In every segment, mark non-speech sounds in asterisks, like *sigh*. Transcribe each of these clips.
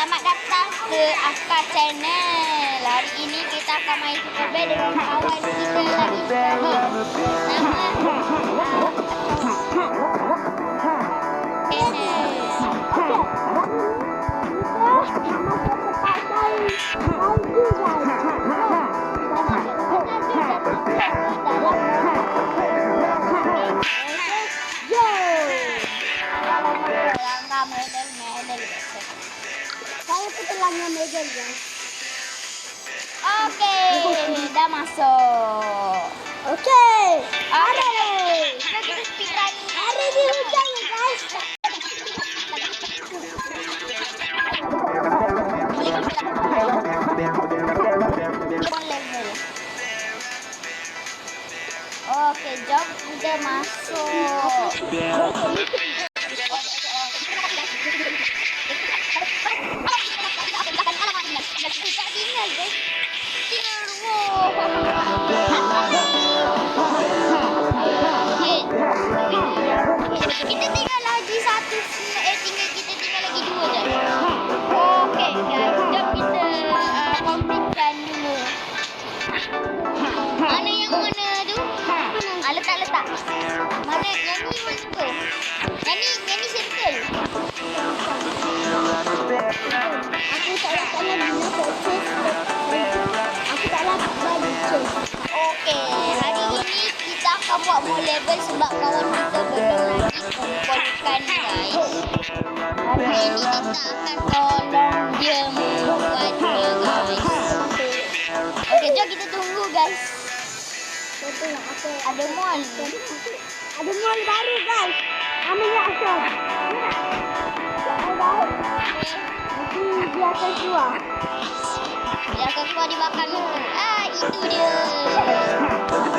Selamat datang ke Afka Channel. Hari ini kita akan main Super Band dengan kawan kita lagi sekali. Nama medal-medal. Saya petelangnya Megan guys. Okey, *laughs* dah masuk. Okey. Kita speed run. Hari ni hujan ya guys. Okey, jom kita masuk. *laughs* more level sebab kawan kita belum lagi kumpulkan guys. Hari ini kita akan tolong dia membuatnya guys. Okey, jom kita tunggu guys. Ada mall. Ada mall baru guys. Namanya Ashok. Jangan baik. Nanti dia akan keluar. Dia akan keluar di belakang itu. Ah, itu dia.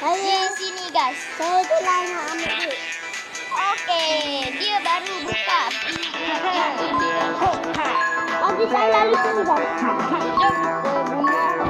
Di Saya sini guys. saya telah nak ambil duit. Okey, dia baru buka. Nanti saya lalu sini guys. Jom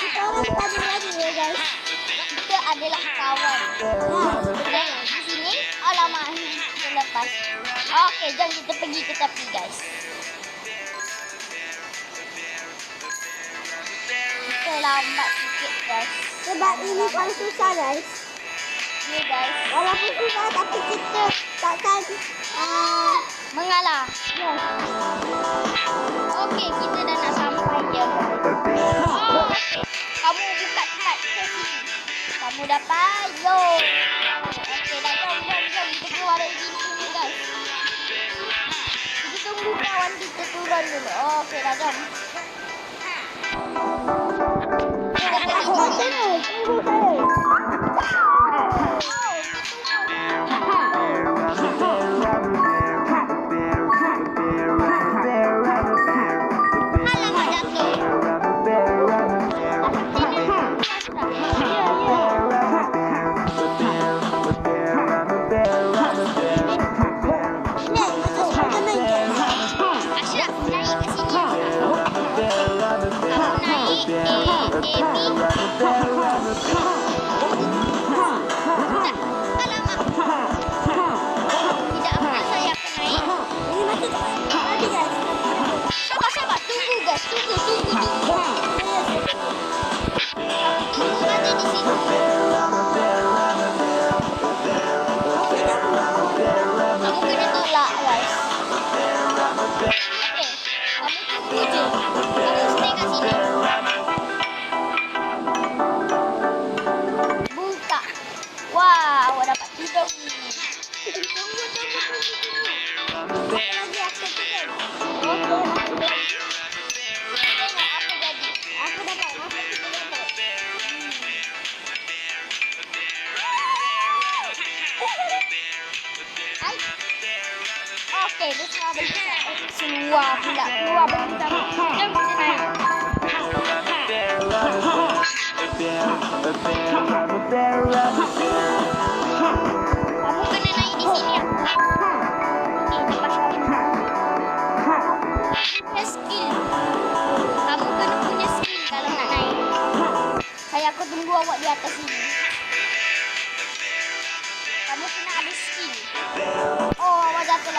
Kita orang tadi lagi ya guys. Kita adalah kawan. Dan di sini alamak terlepas. Okey, jom kita pergi ke tepi guys. Kita lambat sikit guys. Sebab ini paling susah guys. Ni guys. Walaupun susah tapi kita takkan uh, Mengalah. yes. Kamu dah payung. Okey, dah jom, jom, jom. Kita keluar dari pintu ni, guys. Kita tunggu kawan kita turun dulu. Okey, dah jom. Kita pergi Oh, sini. tunggu,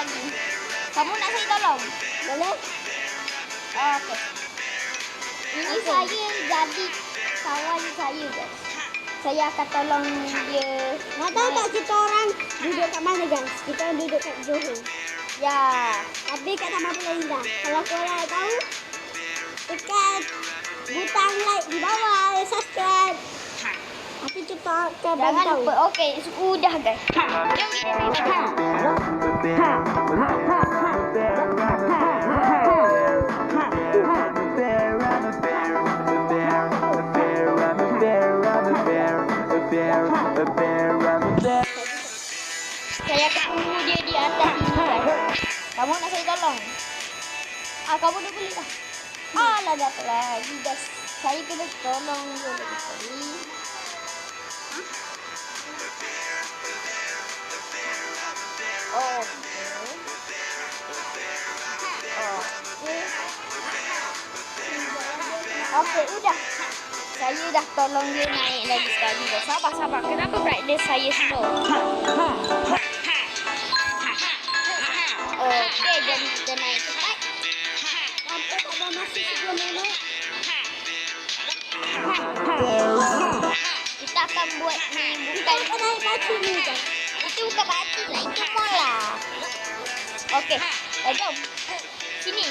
lagi. Kamu nak saya tolong? Boleh? Oh, Okey. Ini saya jadi kawan saya guys. Saya akan tolong dia. Nak tahu tak kita orang duduk kat mana guys? Kita orang duduk kat Johor. Ya. Tapi kat Taman Pulau Indah. Kalau korang tahu, tekan butang like di bawah, subscribe. Tapi kita akan Jangan lupa. Okey, sudah guys. Jom kita naik. Saya tunggu dia di atas. Kamu nak saya tolong? Ah, kamu dah boleh dah. Alah, dapat lagi guys. Saya kena tolong dia lagi Okey. Okey, udah. Saya dah tolong dia naik lagi sekali. Sabar, sabar. Kenapa brightness saya slow? Okey, jadi kita naik cepat. Sampai tak ada masuk sebelum nenek. Kita akan buat ni bukan Kita naik batu ni guys. itu bukan batu lah, itu mola. Okey, dah jom. Sini.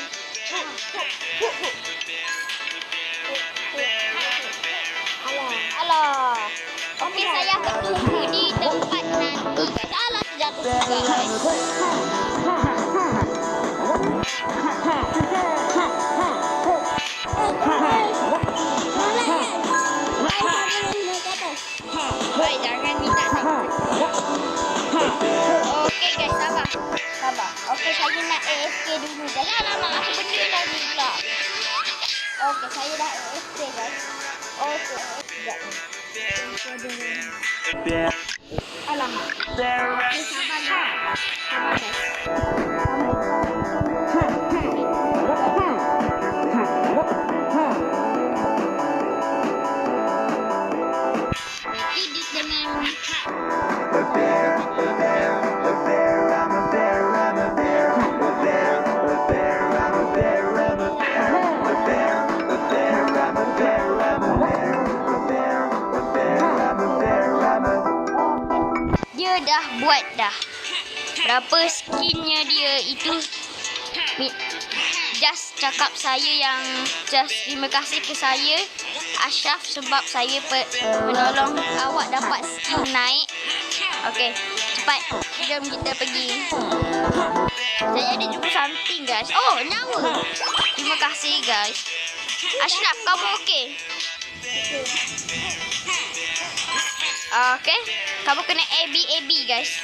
Alah. Alah. Okey, saya akan tunggu di tempat nanti guys. Alah, terjatuh juga guys. Baik, jangan minta saya nak AFK dulu. Jangan lama aku benda lagi pula. Okey, saya dah AFK guys. Okey, sekejap ni. Alamak. Okey, sabar guys. Sabar guys. Dah buat dah. Berapa skinnya dia itu just cakap saya yang just terima kasih ke saya Ashraf sebab saya pe, menolong awak dapat skin naik. Okey, cepat. Jom kita pergi. Saya ada jumpa something guys. Oh, nyawa. Terima kasih guys. Ashraf, kamu okey? Okey. Kamu kena AB AB guys.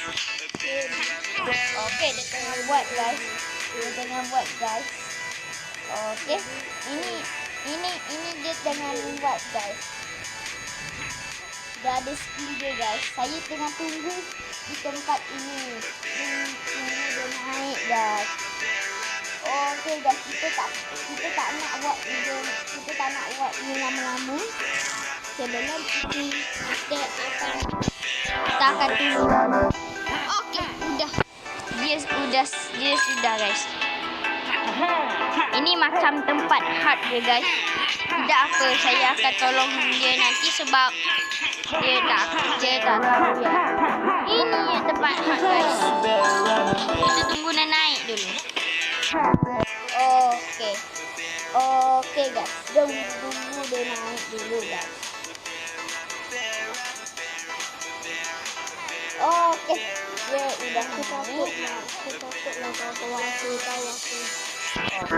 Okey, dia tengah buat guys. Dia tengah buat guys. Okey. Ini ini ini dia tengah buat guys. Dah ada skill dia guys. Saya tengah tunggu di tempat ini. Tunggu, tunggu dia naik guys. Okey guys, kita tak kita tak nak buat video kita tak nak buat ini lama-lama. Sebelum itu kita akan kita akan tunggu. Okey, udah. Dia sudah dia sudah guys. Ini macam tempat hard dia guys. Tidak apa, saya akan tolong dia nanti sebab dia tak dia tak tahu. Ini ya tempat hard guys. Kita tunggu dia naik dulu. Okey. Okey guys. Jom tunggu dia naik dulu guys. Okey. Dia udah Aku takut lah. Aku takut lah kalau aku tahu aku.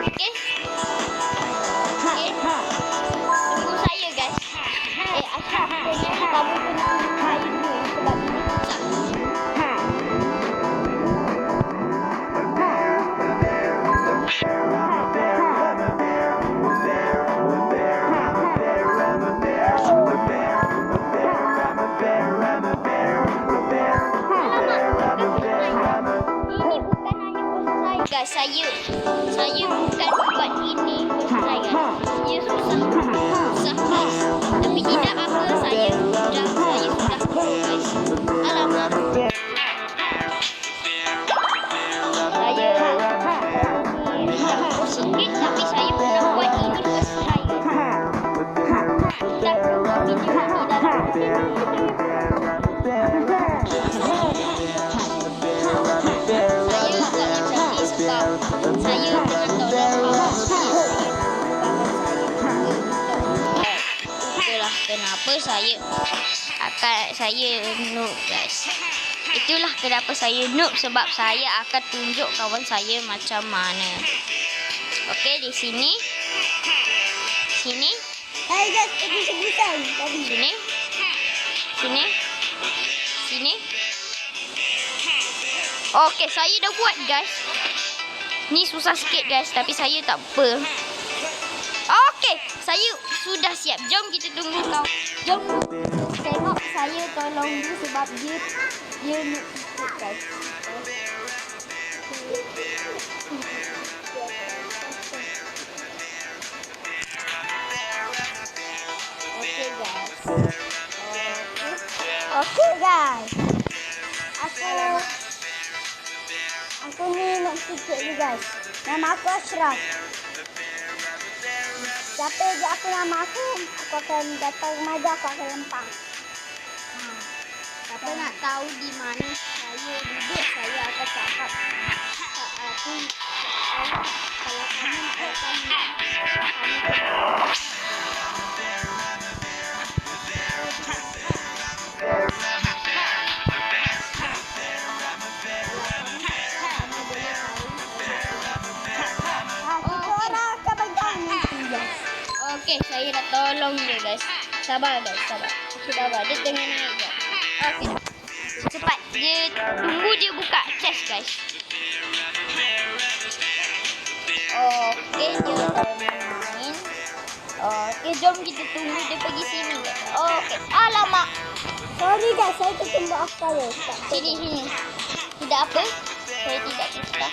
Okey. Okey. Tunggu saya guys. Eh sebenarnya kamu kena guys, saya kenapa saya akan saya noob guys. Itulah kenapa saya noob sebab saya akan tunjuk kawan saya macam mana. Okey di sini. Sini, Hai guys, pergi sebutan tadi. sini. Sini. Sini. Okey, saya dah buat guys. Ni susah sikit guys tapi saya tak apa. Siap. Jom kita tunggu kau. Jom tengok saya tolong dia sebab dia dia nak guys. Okey guys. Aku Aku ni nak sikit ni guys. Nama aku Ashraf. Siapa je apa nama aku, aku akan datang remaja, aku akan lempang. Ha. Siapa nak tahu di mana saya saya Sabar guys, sabar. Sabar, dia tengah naik guys. Okey. Cepat, dia tunggu dia buka chest guys. Okey, dia main. Okey, jom kita tunggu dia pergi sini guys. Okey, alamak. Sorry guys, saya tertembak sekali. Tak Sini, sini. Tidak apa? Saya tidak susah.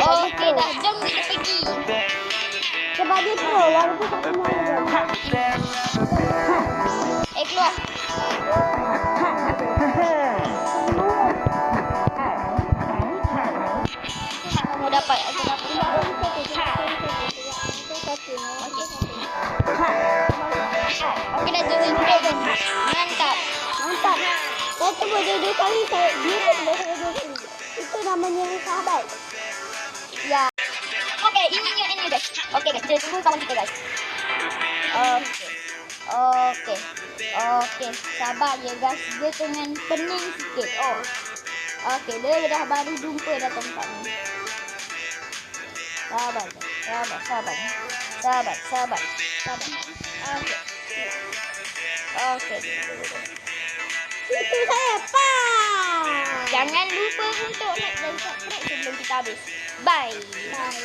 Okey dah, jom kita pergi. Sebab dia pro, walaupun tak kenal Okey. Okey. Okey, sabar ya guys. Dia tengah pening sikit. Oh. Okey, dia dah baru jumpa dah tempat ni. Sabar, sabar, sabar. Sabar, sabar. Sabar. Okey. Okey. Itu saya, pak. Jangan lupa untuk like dan subscribe sebelum kita habis. Bye. Bye.